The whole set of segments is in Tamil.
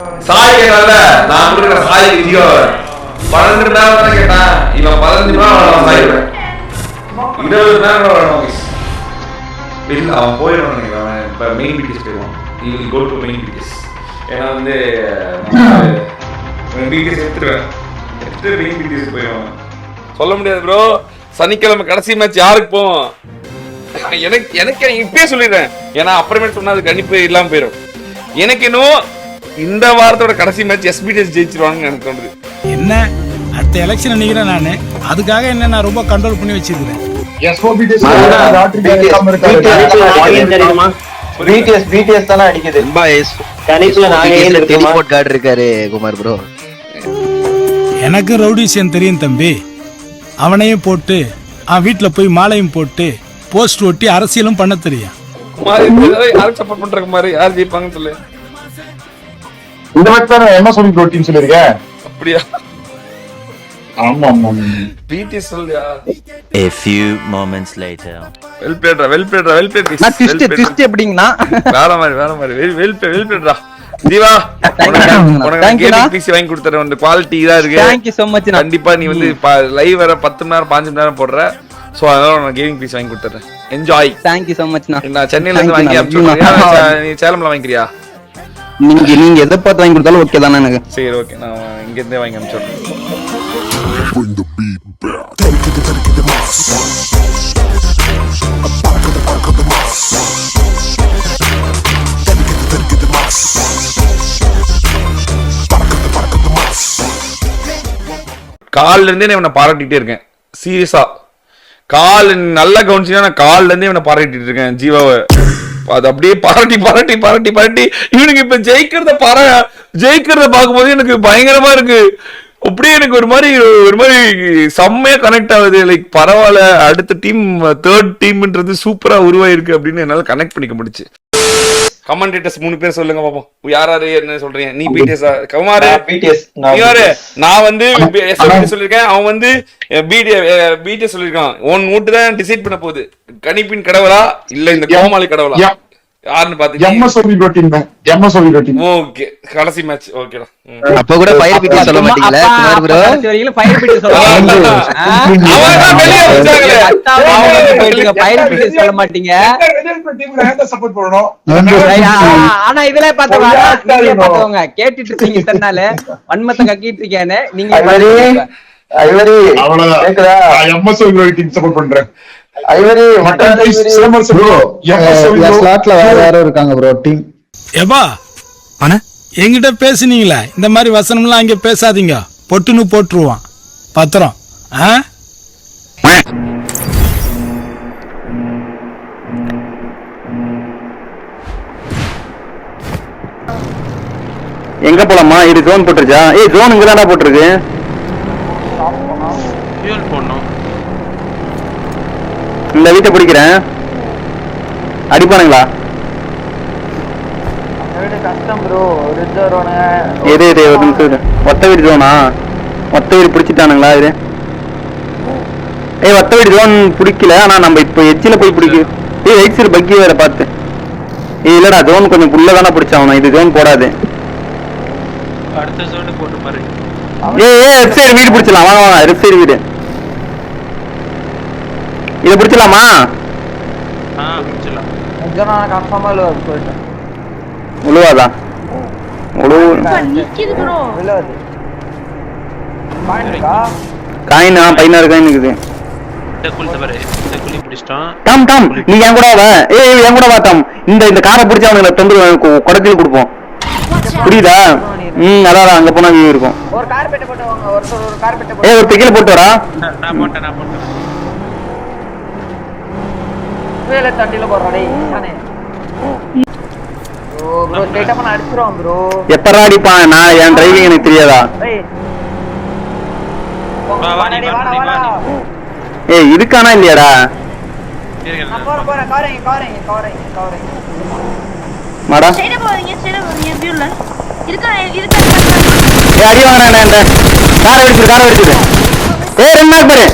சாய் கேட்டால நான் கொடுக்குற சாய் ஜியோ பன்னெண்டு மணி நேரம் தான் கேட்டேன் இவன் பதினஞ்சு மணி நேரம் இருபது நேரம் அவன் போயிடும் நினைக்கிறேன். இப்போ மெயின் பிடிஎஸ் போயிடுவான். கோ டு மெயின் பிடிஎஸ் ஏன்னா வந்து பிடிஎஸ் எடுத்துருவேன். மெயின் பிடிஎஸ் போயிடுவான். சொல்ல முடியாது ப்ரோ சனிக்கிழமை கடைசி மேட்ச் யாருக்கு போவோம்? எனக்கு எனக்கு இப்பயே சொல்லிடுறேன். ஏன்னா அப்புறமேட்டு சொன்னா அது கணிப்பு இல்லாம போயிடும் எனக்கு இன்னும் இந்த வாரத்தோட கடைசி மேட்ச் எஸ்பிடிஎஸ் ஜெயிச்சிருவாங்கன்னு எனக்கு தோணுது. என்ன? அடுத்த எலெக்ஷன் நினைக்கிறேன் நான். அதுக்காக என்ன நான் ரொம்ப கண்ட்ரோல் பண்ணி வச்சிருக்கிறேன். பிடிஎஸ் பிடிஎஸ் தானே அடிக்குது. கணிப்புல நாங்க ஏன் இருக்குமா டெலிபோர்ட் கார்டு இருக்காரு குமார் ப்ரோ எனக்கு ரவுடிசியன் தெரியும் தம்பி. அவனையும் போட்டு அவன் வீட்டில் போய் மாலையும் போட்டு போஸ்ட் ஒட்டி அரசியலும் பண்ண தெரியும். யாருக்கு சப்போர்ட் பண்றாங்க மாதிரி யார் ஜெயிப்பாங்கன்னு சொல்லு. இந்த மாதிரி தான்? என்ன சொல்லி புரோட்டீன் சொல்லிருக்கேன் அப்படியா? ஆமா ஆமா பிடிஎஸ் சொல்லியா A few moments later. Well பிளேட்ரா well பிளேட்ரா வெல் பிளேட் நான் ட்விஸ்ட் ட்விஸ்ட் எப்படிங்கண்ணா? வேற மாதிரி வேற மாதிரி. வெல் வெல் வெல் பிளேட்ரா ஜீவா உனக்கு கேமிங். பிசி வாங்கி கொடுத்துறேன். வந்து குவாலிட்டி இதா இருக்கு. Thank you so much. கண்டிப்பா நீ வந்து லைவ் வர பத்து மணி நேரம் பாஞ்சு மணி நேரம் போடுற. சோ அதனால உனக்கு கேமிங் பீஸ் வாங்கி கொடுத்துறேன். Enjoy Thank you so much. நான் சென்னையில இருந்து வாங்கி. நீ சேலம்ல வாங்கிக்கிறியா? நீங்க நீங்க எதை பார்த்து வாங்கி கொடுத்தாலும் ஓகே தானே எனக்கு? சரி ஓகே நான் இங்க இருந்தே வாங்கி அனுப்பிச்சு விடுறேன் இருந்தே நான் இவனை பாராட்டிகிட்டே இருக்கேன். சீரியஸா கால் நல்லா கவனிச்சுன்னா நான் கால்ல இருந்தே இவனை பாராட்டிகிட்டு இருக்கேன் ஜீவாவை. அது அப்படியே பாராட்டி பாராட்டி பாராட்டி பாராட்டி. இவனுக்கு இப்ப ஜெயிக்கிறத பாரா ஜெயிக்கிறத பார்க்கும்போது எனக்கு பயங்கரமா இருக்கு. அப்படியே எனக்கு ஒரு மாதிரி ஒரு மாதிரி செம்மையா கனெக்ட் ஆகுது. லைக் பரவாயில்ல அடுத்த டீம் தேர்ட் டீம்ன்றது சூப்பரா உருவாயிருக்கு அப்படின்னு என்னால கனெக்ட் பண்ணிக்க முடிச்சு கமெண்டேட்டர்ஸ் மூணு பேர் சொல்லுங்க பாப்போம். யார் யாரு என்ன சொல்றீங்க? நீ பிடிஎஸ் குமாரு பிடிஎஸ் நீ யாரு? நான் வந்து சொல்லிருக்கேன் அவன் வந்து பிடி பிடி சொல்லிருக்கான் உன் மூட்டு தான் டிசைட் பண்ண போகுது. கணிப்பின் கடவுளா? இல்ல இந்த கோமாளி கடவுளா? யாருன்னு ஓகே. கடைசி மேட்ச் ஓகேடா. ம். அப்ப கூட ஃபயர் பிடி சொல்ல மாட்டீங்களா குமார் ப்ரோ வரைக்கும் ஃபயர் பிடி அவன் தான் வெளியே வச்சாங்களே. அவன் ஃபயர் பிடி சொல்ல மாட்டீங்க. சப்போர்ட் பண்ணணும் ஆனா இதுல பாத்துக்கோங்க கேட்டுட்டு இருக்கீங்க தன்னால வன்மத்தை கக்கிட்டு இருக்கேன்னு நீங்க ஐவரி அவ்வளவுதான். கேக்குதா? எம்எஸ் சொல்லி புரோட்டீன் சப்போர்ட் பண்றேன். ஐவரி மட்டன் ஸ்லாட்ல வேற இருக்காங்க ப்ரோ டீம் ஏப்பா என்கிட்ட பேசுனீங்களே? இந்த மாதிரி வசனம்லாம் அங்கே பேசாதீங்க. பொட்டுன்னு போட்டுருவான். பத்திரம். ஆ? எங்க போலாமா இது ஜோன் போட்டுருச்சா? ஏய் ஜோன் இங்க போட்டிருக்கு. இந்த வீட்டை பிடிக்கிறேன். அடிப்பானுங்களா? எது எது ஒரு நிமிஷம். ஒத்த வீடு ஜோனா ஒத்த வீடு பிடிச்சிட்டானுங்களா இது? ஏய் ஒத்த வீடு ஜோன் பிடிக்கல ஆனா நம்ம இப்போ எச்சில போய் பிடிக்க. ஏய் ரைட் சைடு பக்கி வேற பார்த்து ஏய் இல்லடா ஜோன் கொஞ்சம் புள்ள தானே பிடிச்சாவணும் இது ஜோன் போடாது. அடுத்த சோடு போட்டு பாரு. ஏய் ஏய் லெஃப்ட் சைடு வீடு பிடிச்சலாம் வாங்க வாங்க லெஃப்ட் சைடு வீடு. இதை பிடிச்சலாமா ஆ கன்ஃபார்மா போயிட்டேன் உழுவாதா உழுவு நிக்குது ப்ரோ காயின்? பதினாறு காயின் இருக்குது? டாம் டாம் நீ என் கூட வா. ஏய் என் கூட வா டாம். இந்த இந்த காரை பிடிச்சா அவனுக்கு தொண்டு குடத்தில் கொடுப்போம். புரியுதா? ம் அதான் அங்க போனா வியூ இருக்கும். ஒரு கார் பெட்ட போட்டு வாங்க. ஒருத்தர் ஒரு கார் பெட்ட ஏய் ஒரு பிக்கில போட்டு வரா. நான் நான் போட்டேன் நான் போட்டேன். புயல தண்டில டேய் ஈசானே ஓ ப்ரோ ஸ்ட்ரைட்டா பண்ண அடிச்சிரோம் ப்ரோ எப்பறா அடிப்பான் நான் என் டிரைவிங் எனக்கு தெரியாதா? ஏய் இருக்கானா இல்லையாடா? நான் போறேன் போறேன் காரேங்க காரேங்க காரேங்க காரேங்க. மாடா சைடு போவீங்க சைடு போவீங்க வியூல இருக்கா இருக்கா? ஏய் அடி வாங்குறானே இந்த காரை வெடிச்சிரு காரை வெடிச்சிரு ஏய் ரெண்டு நாள் பாரு.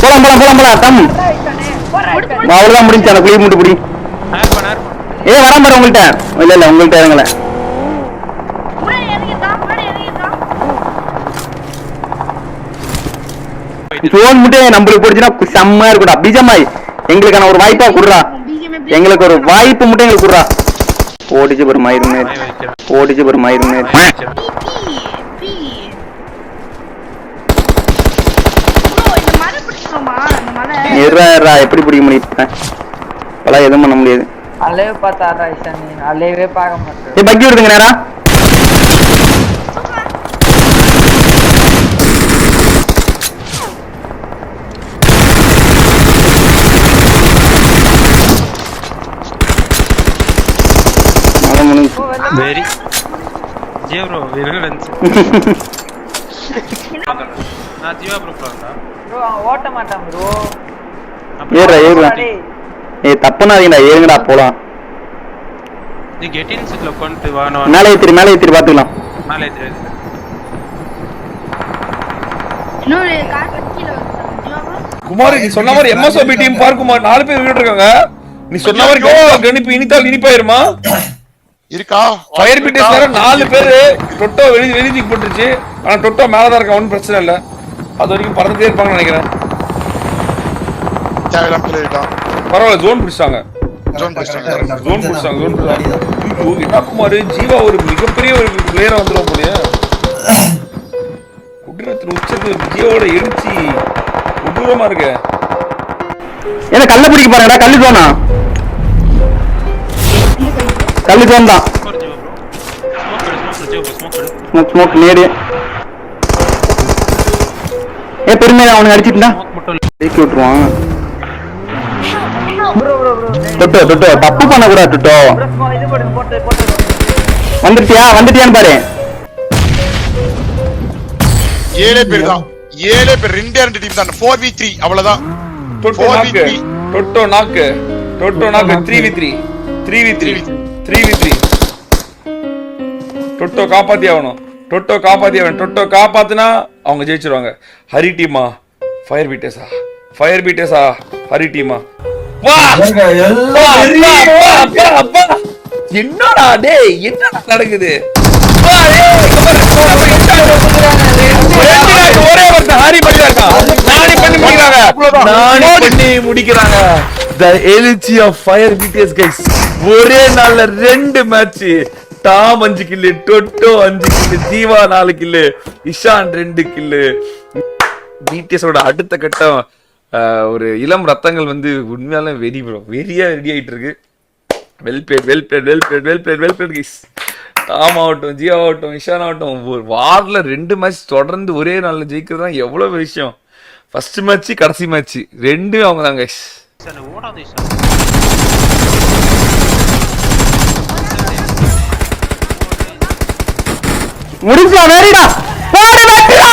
போலாம் போலாம் போலாம் போலாம். போறேன் அவ்வளவுதான் முடிஞ்சு அந்த குழி மூட்டு பிடி. ஏ வர மாட்டேன் உங்கள்கிட்ட இல்ல இல்ல உங்கள்கிட்ட இறங்கல. ஃபோன் மட்டும் நம்மளுக்கு போடுச்சுன்னா செம்மையா இருக்குடா பீஜமாய் எங்களுக்கான ஒரு வாய்ப்பா கொடுறா. எங்களுக்கு ஒரு வாய்ப்பு மட்டும் எங்களுக்கு கொடுறா. ஓடிச்சு ஒரு மயிர் ஓடிச்சு ஒரு மயிர் இருறா எப்படி பிடிக்க முடியும்? இப்பெல்லாம் எதுவும் பண்ண முடியாது. அலைவே பார்த்தாடா இஷானி அலைவே பார்க்க மாட்டேன். ஏய் பக்கி விடுதுங்க நேரா. வெரி. ஜியோ ப்ரோ என்ன நினைச்சு நான் ஜீவா ப்ரோ ப்ரோ ஓட்ட மாட்டான் ப்ரோ ஏறுடா. ஏறுடா ஏய் தப்புனாதீங்கடா ஏறுங்கடா போலாம். நீ கெட்டின் சீட்ல உட்காந்துட்டு வா மேலே ஏத்திரி மேலே ஏத்திரி பாத்துக்கலாம் மேலே இன்னொரு கார் கீழே ப்ரோ குமார் நீ சொன்ன மாதிரி எம்எஸ்ஓபி டீம் பார் குமார் நாலு பேர் விட்டு இருக்காங்க நீ சொன்ன மாதிரி கணிப்பா இனித்தால் இனிப்பாயிருமா? இருக்கா? ஃபயர் பிட்டஸ் வேற நாலு பேரு டொட்டோ வெளி வெளிதிக்கு போட்டுருச்சு. ஆனா டொட்டோ மேலதான் இருக்கான் ஒன்றும் பிரச்சனை இல்ல. அது வரைக்கும் பறந்துட்டே இருப்பாங்கன்னு நினைக்கிறேன். தேவையில்லாம பரவாயில்ல ஜோன் பிடிச்சாங்க ஜோன் ஜோன் பிடிச்சாங்க ஜோன் பிடிச்சாங்க ஐயோ, என்ன குமார் ஜீவா ஒரு மிகப்பெரிய ஒரு பிளேயரா வந்துடும் போலயே குடிரத்தின் உச்சத்து ஜீவாவோட எழுச்சி கொடூரமா இருக்கு ஏன்னா கல்ல பிடிக்க பாருங்கடா கல்லு தோணா கல்லு தோன் தான் ஸ்மோக் ஸ்மோக் நேடு ஏ பெருமையா அவனுக்கு தூக்கி விட்டுருவான் தொட்டோ தொட்டோ. தப்பு பண்ணக்கூடாது போட்டு வந்துட்டியா? வந்துட்டியான்னு பாரு. ஏழே பேர் தான். ஏழே பேர் ரெண்டே ரெண்டு டீம் தான். ஃபோர் வி த்ரீ அவ்வளவுதான். டொட்டோ நாக்கு. டொட்டோ நாக்கு டொட்டோ நாக்கு three V three three V three three V three டொட்டோ காப்பாத்தி ஆகணும். டொட்டோ காப்பாத்தி ஆகணும். டொட்டோ காப்பாத்துனா அவங்க ஜெயிச்சிருவாங்க. ஹரி டீமா ஃபயர் பீட்டர்ஸா ஃபயர் பீட்டர்ஸா ஹரி டீமா. என்னடா டேய் என்னடா நடக்குது? முடிக்கிறாங்க. த எழுச்சி ஆஃப் ஃபயர் பிடிஎஸ் கைஸ் ஒரே நாள்ல ரெண்டு மேட்ச் டாம் அஞ்சு கில்லு டொட்டோ அஞ்சு கில்லு ஜீவா நாலு கில்லு இஷான் ரெண்டு கில்லு பிடிஎஸோட அடுத்த கட்டம். ஒரு இளம் ரத்தங்கள் வந்து உண்மையால வெறி ப்ரோ வெறியாக ரெடி ஆகிட்டு இருக்கு well played well played well played well played well played guys Tom ஆகட்டும் ஜியோ ஆகட்டும் இஷான் ஆகட்டும் ஒரு வாரில் ரெண்டு மேட்ச் தொடர்ந்து ஒரே நாளில் ஜெயிக்கிறது தான் எவ்வளோ விஷயம். ஃபர்ஸ்ட் மேட்ச் கடைசி மேட்ச்சு ரெண்டும் அவங்க தான் கைஸ் முடிஞ்சா வேறிடா. போடு வெட்டுடா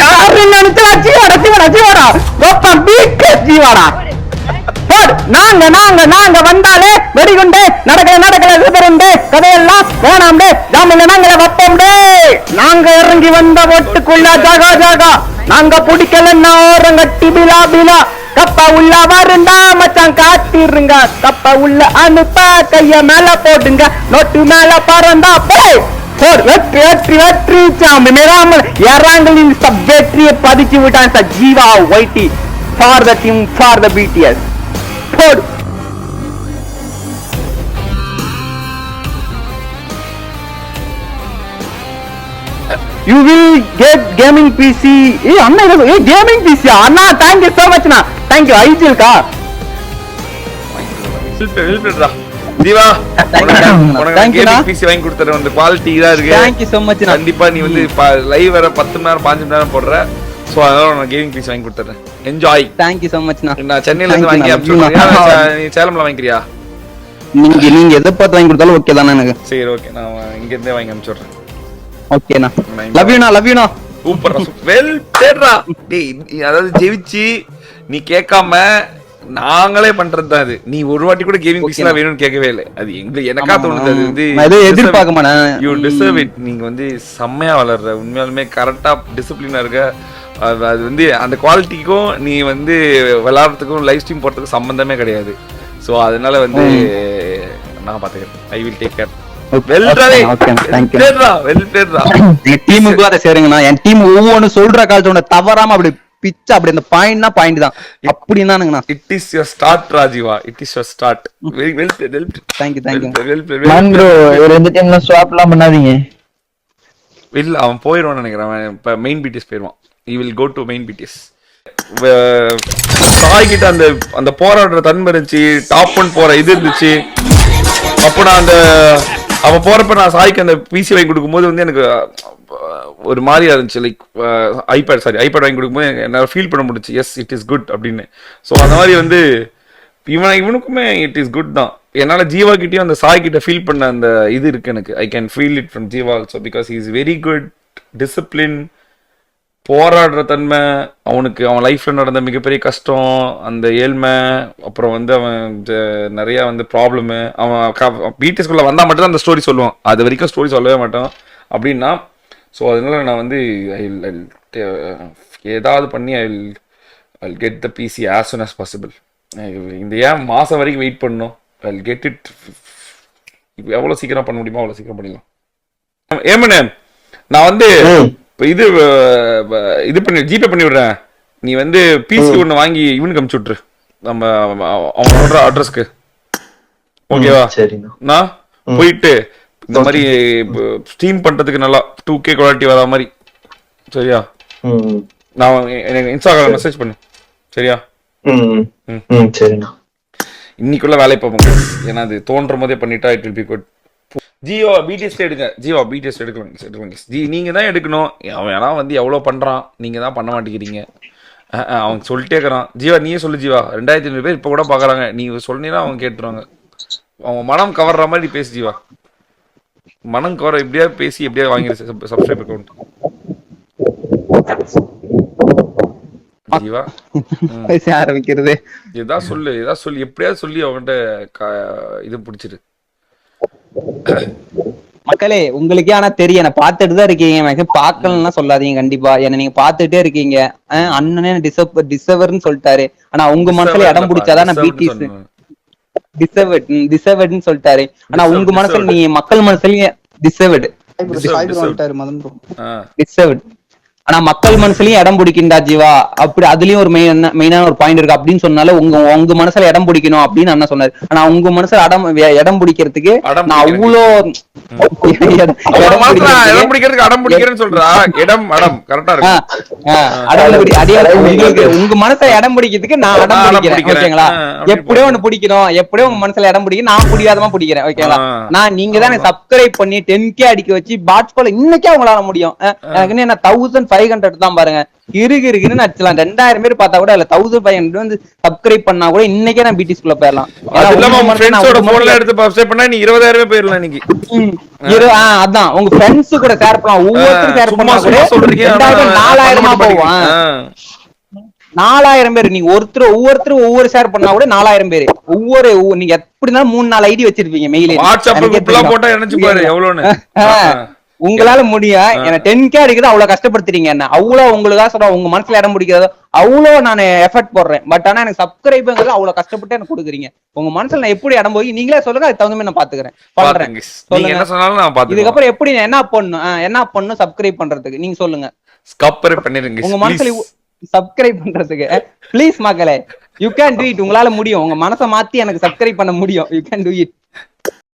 யாரு நினைச்சா ஜீவாடா ஜீவாடா ஜீவாடா பீட்டு ஜீவாடா போடு. நாங்க நாங்க நாங்க வந்தாலே வெடிகுண்டு. நடக்கல நடக்கல விபருண்டு கதையெல்லாம் வேணாம் டே ஜாமீன் நாங்கள வப்போம் டே நாங்க இறங்கி வந்த ஒட்டுக்குள்ள ஜாகா ஜாகா. நாங்க பிடிக்கலன்னா ஓரங்கட்டி பிலா பிலா. கப்ப உள்ள வருண்டா மச்சான் காத்திருங்க. கப்ப உள்ள அனுப்ப கைய மேல போடுங்க. நோட்டு மேல பறந்தா போய். போர் வெற்றி வெற்றி வெற்றி. சாமி மிராமல் எறாங்களின் சப் வெற்றியை பதிச்சு விட்டான் sir Jeeva ஒயிட்டி. For the team for the BTS போடு you will get gaming PC ஏ அண்ணா ஏ கேமிங் பிசி அண்ணா தேங்க் யூ so much அண்ணா. தேங்க் யூ Thank you, அண்ணா. பிசி வாங்கி கொடுத்துறேன் அந்த குவாலிட்டி இதா இருக்கு. தேங்க் யூ அண்ணா. கண்டிப்பா நீ வந்து லைவ் வர பத்து மணி நேரம் பாஞ்சு மணி நேரம் போடுற. சோ அதனால நான் கேமிங் பிசி வாங்கி கொடுத்துறேன் enjoy thank you so much அண்ணா நான் சென்னையில இருந்து வாங்கி நீ சேலம்ல வாங்கிக்கிறியா? நீங்க நீங்க எதை பார்த்து வாங்கி கொடுத்தாலும் ஓகே தானே எனக்கு. சரி ஓகே நான் இங்க இருந்தே வாங்கி அனுப்பிச்சுடுறேன். ஓகேண்ணா லவ் யூண்ணா லவ் யூண்ணா சூப்பர் வெல் தேடுறா. டேய் அதாவது ஜெயிச்சு நீ கேட்காம நாங்களே பண்றது தான் அது. நீ ஒரு வாட்டி கூட கேமிங் பீஸ்லாம் வேணும்னு கேட்கவே இல்லை. அது எங்க எனக்கா தோணுது அது வந்து எதிர்பார்க்க மாட்டேன். யூ டிசர்வ் இட் நீங்க வந்து செம்மையா வளர்ற உண்மையாலுமே கரெக்டா டிசிப்ளினா இருக்க அது அது வந்து அந்த குவாலிட்டிக்கும் நீ வந்து விளையாடுறதுக்கும் லைவ் ஸ்ட்ரீம் போறதுக்கும் சம்பந்தமே கிடையாது. ஸோ அதனால வந்து நான் பாத்துக்கிறேன். ஐ வில் டேக் கேர் டீமுக்கு அதை சேருங்கண்ணா. என் டீம் ஒவ்வொன்னு சொல்ற காலத்தோட தவறாம அப்படி பிச்சு அப்படி அந்த பாயிண்ட்னா பாயிண்ட் தான். தானுங்கண்ணா it is your start Rajeeva it is your start well well well thank you thank you well man bro டைம்ல ஸ்வாப்லாம் பண்ணாதீங்க. இல்ல அவன் போயிடுவான்னு நினைக்கிறேன். அவன் இப்ப மெயின் பிடிஎஸ் போயிடுவான் you will go to main BTS Sai கிட்ட அந்த அந்த போராடுற தன்மை இருந்துச்சு டாப் ஒன் போற இது இருந்துச்சு. அப்போ நான் அந்த அவ போறப்ப நான் சாய்க்கு அந்த பிசி வாங்கி கொடுக்கும்போது வந்து எனக்கு ஒரு மாதிரியா இருந்துச்சு. லைக் ஐபேட் சாரி ஐபேட் வாங்கி கொடுக்கும்போது என்னால் ஃபீல் பண்ண முடிச்சு எஸ் இட் இஸ் குட் அப்படின்னு. ஸோ அந்த மாதிரி வந்து இவன் இவனுக்குமே இட் இஸ் குட் தான். என்னால் ஜீவா கிட்டயும் அந்த சாய் கிட்ட ஃபீல் பண்ண அந்த இது இருக்கு எனக்கு. I can feel it from Jeeva also because is very good discipline போராடுற தன்மை அவனுக்கு அவன் லைஃப்பில் நடந்த மிகப்பெரிய கஷ்டம் அந்த ஏழ்மை அப்புறம் வந்து அவன் நிறையா வந்து ப்ராப்ளமு அவன் பிடிஎஸ்குள்ள வந்தால் மட்டும்தான் அந்த ஸ்டோரி சொல்லுவான். அது வரைக்கும் ஸ்டோரி சொல்லவே மாட்டான். அப்படின்னா ஸோ அதனால நான் வந்து ஐ ஏதாவது பண்ணி I will I get the PC as soon as possible இந்த ஏன் மாதம் வரைக்கும் வெயிட் பண்ணணும்? ஐ கெட் இட் எவ்வளோ சீக்கிரம் பண்ண முடியுமோ அவ்வளோ சீக்கிரம் பண்ணிடலாம். ஏமனே நான் வந்து இது இது பண்ணி ஜிபே பண்ணி விடுறேன். நீ வந்து பிசி ஒன்று வாங்கி இவனுக்கு அமுச்சு விட்ரு நம்ம சொல்ற அட்ரஸ்க்கு ஓகேவா நான் போயிட்டு இந்த மாதிரி ஸ்டீம் பண்றதுக்கு நல்லா டூ கே குவாலிட்டி வர மாதிரி. சரியா? நான் எனக்கு இன்ஸ்டாகிராம் மெசேஜ் பண்ணு. சரியா? இன்னைக்குள்ள வேலையை பார்ப்போம் ஏன்னா அது தோன்ற போதே பண்ணிட்டா it will be good Jio BTS எடுங்க. ஜியோ பிடிஎஸ் எடுக்கலாம் எடுக்கலாம் ஜி நீங்க தான் எடுக்கணும். அவன் ஏன்னா வந்து எவ்வளோ பண்றான்? நீங்க தான் பண்ண மாட்டேங்கிறீங்க. அவன் சொல்லிட்டே இருக்கிறான். ஜீவா நீயே சொல்லு ஜீவா. ரெண்டாயிரத்தி ஐநூறு பேர் இப்போ கூட பார்க்கறாங்க நீ சொன்னீங்கன்னா அவங்க கேட்டுருவாங்க. அவங்க மனம் கவர்ற மாதிரி பேசு ஜீவா. மனம் கவர எப்படியா பேசி எப்படியா வாங்கிடு சப்ஸ்கிரைப் அக்கௌண்ட் ஜீவா? ஆரம்பிக்கிறது. ஏதா சொல்லு ஏதா சொல்லி. எப்படியாவது சொல்லி அவன்கிட்ட இது பிடிச்சிரு. மக்களே உங்களுக்கே ஆனா தெரியும். என்ன பார்த்துட்டு தான் இருக்கீங்க. எனக்கு பார்க்கலன்னா சொல்லாதீங்க. கண்டிப்பா. என்ன நீங்க பார்த்துட்டே இருக்கீங்க. அஹ் அண்ணனே டிசப் டிசவர்னு சொல்லிட்டாரு. ஆனா உங்க மனசுல இடம் பிடிச்சாதான் நான் பிடிஸ் டிசர்வட் டிசர்வட்னு சொல்லிட்டாரு. ஆனா உங்க மனசுல நீ மக்கள் மனசுலயும் டிசர்வட் டிசர்வட் ஆனா மக்கள் மனசுலயும் இடம் பிடிக்கின்றா ஜீவா? அப்படி அதுலயும் ஒரு மெயின் மெயினான ஒரு பாயிண்ட் இருக்கு. அப்படின்னு சொன்னால உங்க உங்க மனசுல இடம் பிடிக்கணும் அப்படின்னு அண்ணா சொன்னாரு. ஆனா உங்க மனசுல இடம் இடம் பிடிக்கிறதுக்கு நான். அவ்வளோ இடம் இடம் பிடிக்கிறதுக்கு- அடம் பிடிக்கிறேன்னு சொல்றா. இடம் அடம். கரெக்டா இருக்கு. உங்க மனசை இடம் பிடிக்கிறதுக்கு நான் அடம் பிடிக்கிறேன். ஓகேங்களா? எப்படியோ ஒண்ணு பிடிக்கணும் எப்படியோ உங்க மனசுல இடம் பிடிக்கும் நான் பிடிக்காதமா பிடிக்கிறேன். ஓகேங்களா. நான் நீங்க தான் சப்ஸ்கிரைப் பண்ணி டென் கே அடிக்க வச்சு பாட்ஸ் போல இன்னைக்கே அவங்களால முடியும். எனக்கு என்ன தௌசண்ட் ஃபைவ் ஹண்ட்ரட் தான் பாருங்க. இருக்கு இருக்குன்னு அடிச்சலாம் ரெண்டாயிரம் பேர் பார்த்தா கூட இல்ல தௌசண்ட் ஃபைவ் ஹண்ட்ரட் வந்து சப்ஸ்கிரைப் பண்ணா கூட இன்னைக்கே நான் பிடிஎஸ் குள்ள போயிடலாம். எடுத்து சப்ஸ்கிரைப் பண்ணா நீ இருபதாயிரமே போயிடலாம் ஆ, அதான். உங்க ஃப்ரெண்ட்ஸ் கூட ஷேர் பண்ணலாம். ஒவ்வொருத்தரும் ஷேர் பண்ணா கூட ரெண்டாயிரம் நாலாயிரமா. ஆ. நாலாயிரம் பேர். நீங்க ஒருத்தர் ஒவ்வொருத்தரும் ஒவ்வொரு ஷேர் பண்ணா கூட நாலாயிரம் பேர். ஒவ்வொரு நீங்க எப்படி இருந்தாலும் மூணு நாலு ஐடி வச்சிருப்பீங்க மெயில் வாட்ஸ்அப் போட்டா நினைச்சு பாரு எவ்வளவுன்னு. உங்களால முடியும் என்ன டென் கே அடிக்கிறது? அவ்வளவு கஷ்டப்படுத்துறீங்க என்ன? அவ்வளவு உங்களுக்காக சொல்றேன். உங்க மனசுல இடம் பிடிக்கிறதோ அவ்வளவு நான் எஃபர்ட் போடுறேன். பட் ஆனா எனக்கு சப்ஸ்கிரைபுங்கிறது அவ்வளவு கஷ்டப்பட்டு எனக்கு கொடுக்குறீங்க. உங்க மனசுல நான் எப்படி இடம் போய் நீங்களே சொல்லுங்க அதுக்கு தகுந்த மாதிரி நான் பாத்துக்கிறேன். பண்றேன். இதுக்கப்புறம் எப்படி என்ன பண்ணும் என்ன பண்ணும் சப்ஸ்கிரைப் பண்றதுக்கு? நீங்க சொல்லுங்க. பண்ணிருங்க உங்க மனசுல சப்ஸ்கிரைப் பண்றதுக்கு. ப்ளீஸ் மக்களே யூ கேன் do it. உங்களால முடியும். உங்க மனசை மாத்தி எனக்கு சப்ஸ்கிரைப் பண்ண முடியும். You can do it.